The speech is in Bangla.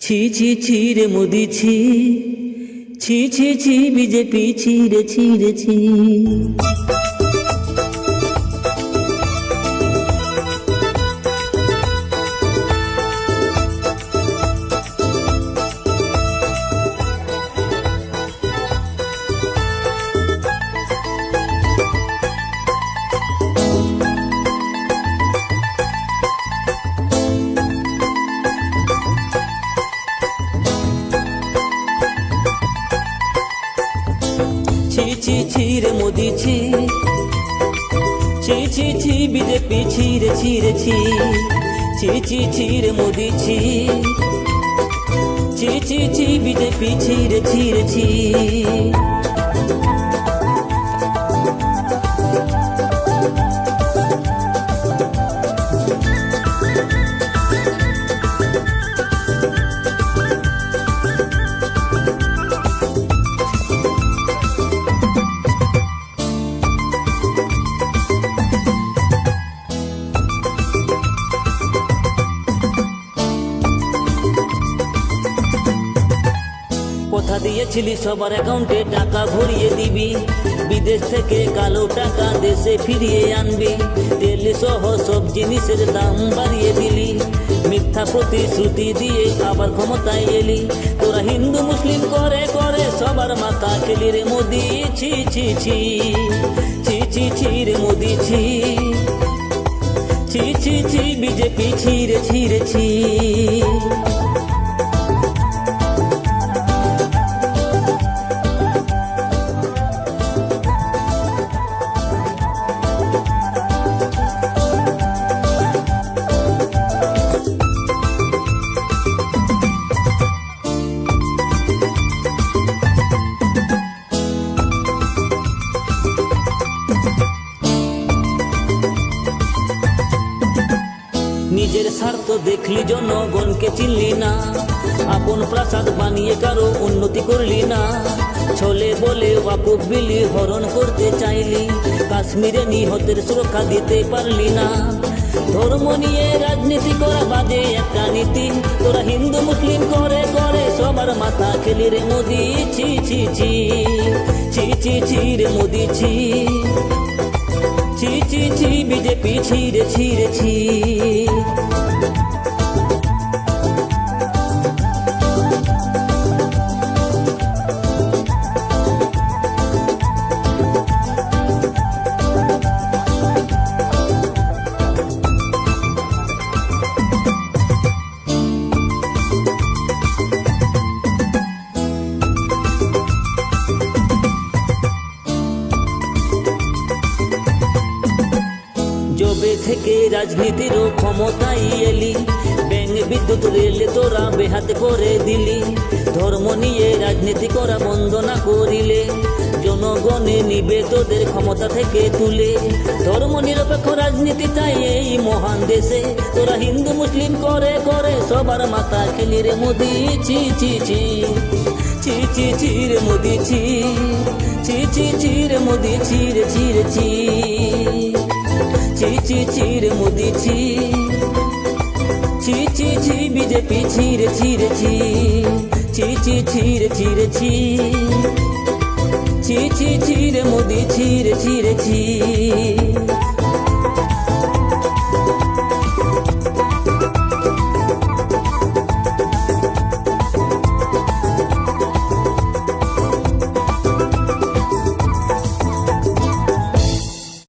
ছি ছি ছি রে মোদি ছি। ছি ছি ছি, বিজেপি ছি রে ছি রে, ছি। ছি ছি ছি রে মোদি ছি। ছি ছি ছি, বিজেপি ছি রে ছি রে, ছি ছি ছি ছি রে মোদি ছি। ছি ছি ছি, বিজেপি ছি রে, ছি। কথা দিয়েছিলি সবার অ্যাকাউন্টে টাকা ভরিয়ে দিবি। বিদেশ থেকে কালো টাকা দেশে ফিরিয়ে আনবি। তেল সহ সব জিনিসের দাম বাড়িয়ে দিলি। মিথ্যা প্রতিশ্রুতি দিয়ে আবার ক্ষমতায় এলি। তোরা হিন্দু, মুসলিম করে করে সবার মাথা খেলি রে মোদি। ছি ছি ছি ছি ছি ছি রে মোদি, ছি। ছি ছি ছি, বিজেপি ছি রে নিজের স্বার্থ দেখলি জনগণকে চিনলি না। আপন প্রাসাদ বানিয়ে কারও উন্নতি করলি না। ছলে বলে ওয়াকুফ বিলি হরণ করতে চাইলি। কাশ্মীরে নিহতের সুরক্ষা দিতে পারলি না। ধর্ম নিয়ে রাজনীতি করা বাদে একটা নীতি। তোরা হিন্দু, মুসলিম করে করে সবার মাথা খেলি রে মোদি। ছি ছি ছি ছি ছি ছি রে মোদি, ছি। ছি বিজেপি ছিঁড়ে রে থেকে রাজনীতির ক্ষমতায় এলি। ব্যাংক বিদ্যুৎ রেলে তোরা বেহাত করে দিলি। ধর্ম নিয়ে রাজনীতি করা বন্ধ না করিলে। জনগণে নিবে তোদের ক্ষমতা থেকে তুলে। ধর্ম নিরপেক্ষ রাজনীতি তাই এই মহান দেশে। তোরা হিন্দু, মুসলিম করে করে সবার মাথা খেলি রে মোদি। ছি ছি ছি। ছি ছি ছি রে মোদি, ছি। ছি ছি ছি রে মোদি, ছি রে ছি রে, ছি। ছি ছি ছি রে মোদি ছি। ছি ছি ছি, বিজেপি ছি রে, ছি ছি। ছি ছি ছি রে, ছি ছি। ছি ছি ছি মোদি ছি রে ছি।